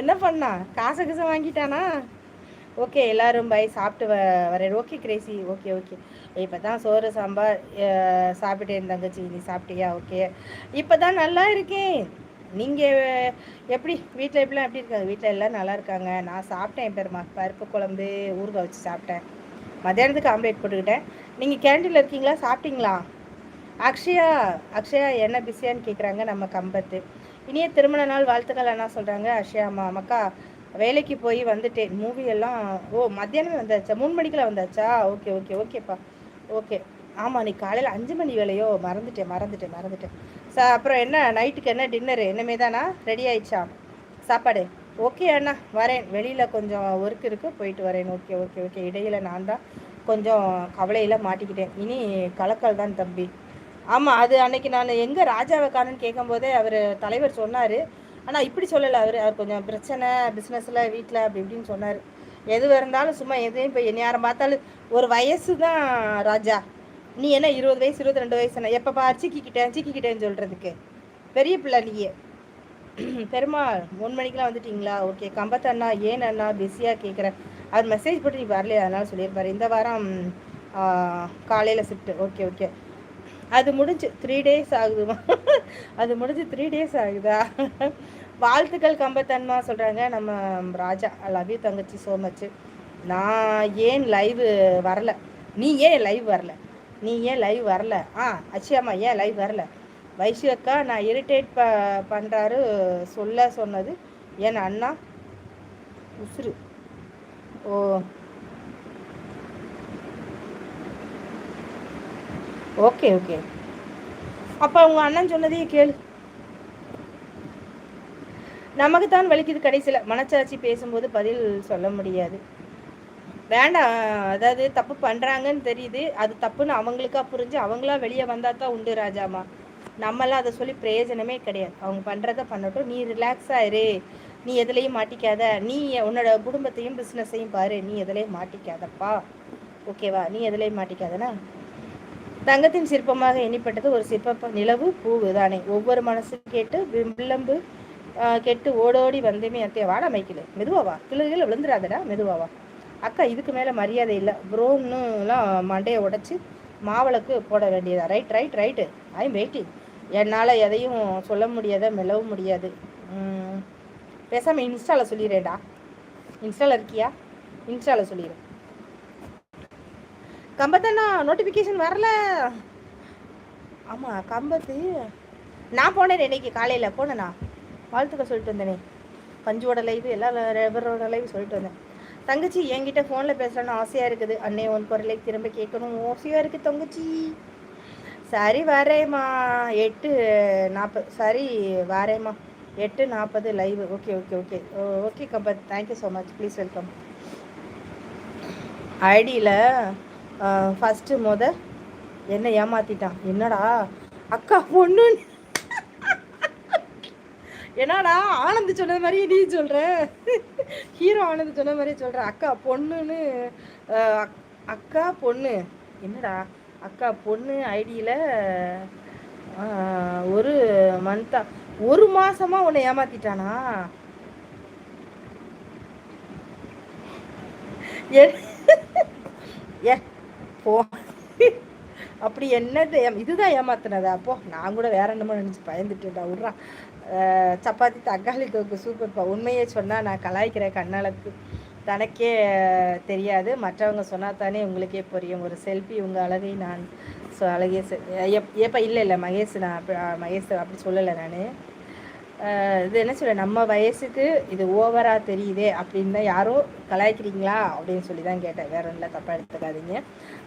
என்ன பண்ணா? காசு கசை வாங்கிட்டானா? ஓகே எல்லாரும் பை சாப்பிட்டு வ வரேன் ஓகே கிரேசி ஓகே ஓகே இப்போ தான் சோறு சாம்பார் சாப்பிட்டேன் தங்கச்சி. நீ சாப்பிட்டியா? ஓகே இப்போ தான் நல்லா இருக்கேன். நீங்கள் எப்படி? வீட்டில் எப்படிலாம் எப்படி இருக்காங்க? வீட்டில் எல்லாம் நல்லா இருக்காங்க. நான் சாப்பிட்டேன் பெருமா. பருப்பு குழம்பு ஊறுகாய் வச்சு சாப்பிட்டேன். மத்தியானத்துக்கு ஆம்லேட் போட்டுக்கிட்டேன். நீங்கள் கேண்டீனில் இருக்கீங்களா? சாப்பிட்டீங்களா? அக்ஷயா அக்ஷயா என்ன பிஸியான்னு கேட்குறாங்க நம்ம கம்பத்து. இனிய திருமண நாள் வாழ்த்துக்கள் என்ன சொல்கிறாங்க அஷியா அம்மா அம்மாக்கா வேலைக்கு போய் வந்துட்டேன். மூவி எல்லாம் ஓ மத்தியானமே வந்தாச்சா? மூணு மணிக்கெல்லாம் வந்தாச்சா? ஓகே ஓகே ஓகேப்பா ஓகே. ஆமாம் நீ காலையில் அஞ்சு மணி வேலையோ மறந்துட்டேன் மறந்துட்டேன் மறந்துட்டேன். சா அப்புறம் என்ன நைட்டுக்கு என்ன டின்னரு என்னமே தானா? ரெடி ஆயிடுச்சா? சாப்பாடு? ஓகே அண்ணா வரேன். வெளியில் கொஞ்சம் ஒர்க் இருக்குது போயிட்டு வரேன். Okay okay okay. இடையில நான் தான் கொஞ்சம் கவலையில் மாட்டிக்கிட்டேன். இனி கலக்கல் தான் தம்பி. ஆமாம் அது அன்னைக்கு நான் எங்கே ராஜாவை காணுன்னு கேட்கும்போதே அவர் தலைவர் சொன்னார். ஆனால் இப்படி சொல்லலை அவர். அவர் கொஞ்சம் பிரச்சனை பிஸ்னஸில் வீட்டில் அப்படி இப்படின்னு சொன்னார். எதுவாக இருந்தாலும் சும்மா எதையும் இப்போ யாரை பார்த்தாலும் ஒரு வயசு தான் ராஜா. நீ என்ன இருபது வயசு இருபத்தி ரெண்டு வயசு என்ன? எப்போ பா சிக்கிக்கிட்டேன் சிக்கிக்கிட்டேன்னு சொல்கிறதுக்கு பெரிய பிள்ளை நீயே. பெருமாள் மூணு மணிக்கெலாம் வந்துட்டிங்களா? ஓகே கம்பத் அண்ணா ஏன் அண்ணா பிஸியாக கேட்குறேன் அவர் மெசேஜ் போட்டு நீ வரலையா அதனால சொல்லியிருப்பார். இந்த வாரம் காலையில் ஷிஃப்ட்டு ஓகே ஓகே. அது முடிஞ்சு த்ரீ டேஸ் ஆகுதுமா அது முடிஞ்சு த்ரீ டேஸ் ஆகுதா? வாழ்த்துக்கள் கம்பத்தன்மா சொல்கிறாங்க நம்ம ராஜா லவ் யூ தங்கச்சி ஸோ மச்சு நான் ஏன் லைவ் வரல? நீ ஏன் லைவ் வரல? நீ ஏன் லைவ் வரல? ஆ அச்சியாம்மா ஏன் லைவ் வரல? வைஷு அக்கா நான் இரிட்டேட் ப பண்ணுறாரு சொல்ல சொன்னது என் அண்ணா உசுறு. ஓ ஓகே ஓகே அப்போ அவங்க அண்ணன் சொன்னதையே கேளு. நமக்கு தான் வலிக்குது கடைசியில். மனச்சாட்சி பேசும்போது பதில் சொல்ல முடியாது. வேண்டாம். அதாவது தப்பு பண்ணுறாங்கன்னு தெரியுது. அது தப்புன்னு அவங்களுக்கா புரிஞ்சு அவங்களா வெளியே வந்தால் தான் உண்டு ராஜாமா. நம்மளாம் அதை சொல்லி பிரயோஜனமே கிடையாது. அவங்க பண்ணுறத பண்ணட்டும். நீ ரிலாக்ஸ் ஆயிரு நீ எதுலேயும் மாட்டிக்காத. நீ உன்னோட குடும்பத்தையும் பிஸ்னஸையும் பாரு. நீ எதுலேயும் மாட்டிக்காதப்பா. ஓகேவா நீ எதுலேயும் மாட்டிக்காதனா? தங்கத்தின் சிற்பமாக எண்ணிப்பட்டது ஒரு சிற்ப நிலவு பூவு தானே. ஒவ்வொரு மனசு கேட்டு விளம்பு கெட்டு ஓடோடி வந்தேமே அத்தைய வாடா மைக்கில் மெதுவாவா கிளுகில் விழுந்துடாதடா மெதுவாவா அக்கா இதுக்கு மேலே மரியாதை இல்லை. ப்ரோன்னுலாம் மண்டையை உடச்சி மாவளக்கு போட வேண்டியதா? Right right right. I waiting. என்னால் எதையும் சொல்ல முடியாத மெல்லவும் முடியாது. பேசாமல் இன்ஸ்டாவில் சொல்லிடுறேன்டா இன்ஸ்டாவில் இருக்கியா? இன்ஸ்டாவில் சொல்லிடுறேன் கம்பத்தண்ணா நோட்டிஃபிகேஷன் வரல. ஆமாம் கம்பத்து. நான் போனேன் இன்னைக்கு காலையில். போனேண்ணா வாழ்த்துக்க சொல்லிட்டு வந்தேனே. பஞ்சுவோட லைவ் எல்லா ரெவரோட லைவ் சொல்லிட்டு வந்தேன். தங்கச்சி என்கிட்ட ஃபோனில் பேசலான்னு ஆசையாக இருக்குது. அண்ணே உன் குரலை திரும்ப கேட்கணும் ஓசையாக இருக்குது தங்கச்சி. சரி வரேம்மா. எட்டு நாற்பது சரி வரேம்மா. எட்டு நாற்பது live okay okay okay okay combat. Thank you so much please welcome ஐடியில் ஃபஸ்ட்டு முத என்ன ஏமாத்திட்டான். என்னடா? அக்கா பொண்ணு என்னடா? ஆனந்த் சொன்னது மாதிரியே நீ சொல்கிற ஹீரோ ஆனந்த் சொன்ன மாதிரியே சொல்கிற அக்கா பொண்ணுன்னு. அக்கா பொண்ணு. என்னடா? அக்கா பொண்ணு ஐடியில் ஒரு மந்த்தா ஒரு மாதமாக உன்னை ஏமாத்திட்டானா? ஏ போ. அப்படி என்னது? இதுதான் ஏமாத்தினதா. அப்போ நான் கூட வேற என்னமோ நினச்சி பயந்துட்டேன்டா விட்றான் சப்பாத்தி தக்காளி தொக்கு சூப்பர்ப்பா உண்மையே சொன்னால் நான் கலாய்க்கிறேன் கண்ணளக்கு தனக்கே தெரியாது. மற்றவங்க சொன்னால் தானே உங்களுக்கே புரியும். ஒரு செல்ஃபி உங்கள் அழகை நான் ஸோ அழகே எப் ஏப்பா இல்லை இல்லை மகேஷ் நான் மகேஷ் அப்படி சொல்லலை நான். இது என்ன சொல்ல நம்ம வயசுக்கு இது ஓவராக தெரியுதே அப்படின்னு தான் யாரோ கலாய்க்கிறீங்களா அப்படின்னு சொல்லி தான் கேட்டேன். வேற இல்லை தப்பாக எடுத்துக்காதீங்க.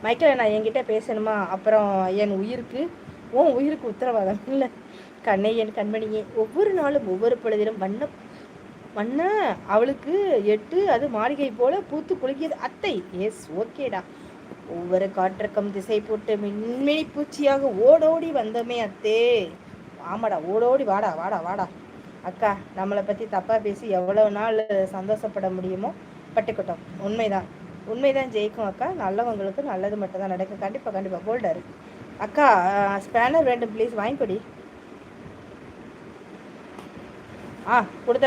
மைக்கேல நான் என்கிட்ட பேசணுமா? அப்புறம் என் உயிருக்கு உன் உயிருக்கு உத்தரவாதம் இல்லை. கண்ணை என் கண்மணியே ஒவ்வொரு நாளும் ஒவ்வொரு பொழுதிலும் வண்ண வண்ண அவளுக்கு எட்டு அது மாளிகை போல பூத்து குலுக்கியது அத்தை எஸ் ஓகேடா ஒவ்வொரு காற்றக்கம் திசை போட்டு மின்மினி பூச்சியாக ஓடோடி வந்தோமே அத்தே. ஆமாடா ஓடோடி வாடா வாடா வாடா. அக்கா நம்மளை பற்றி தப்பாக பேசி எவ்வளோ நாள் சந்தோஷப்பட முடியுமோ பட்டுக்கட்டும். உண்மைதான். உண்மைதான் ஜெயிக்கும் அக்கா. நல்லவங்களுக்கு நல்லது மட்டும் தான் நடக்கும் கண்டிப்பாக கண்டிப்பாக போல்டாரு அக்கா ஸ்பேனர் வேண்டும் ப்ளீஸ் வாங்கிக்கொடி. ஆ கொடுத்த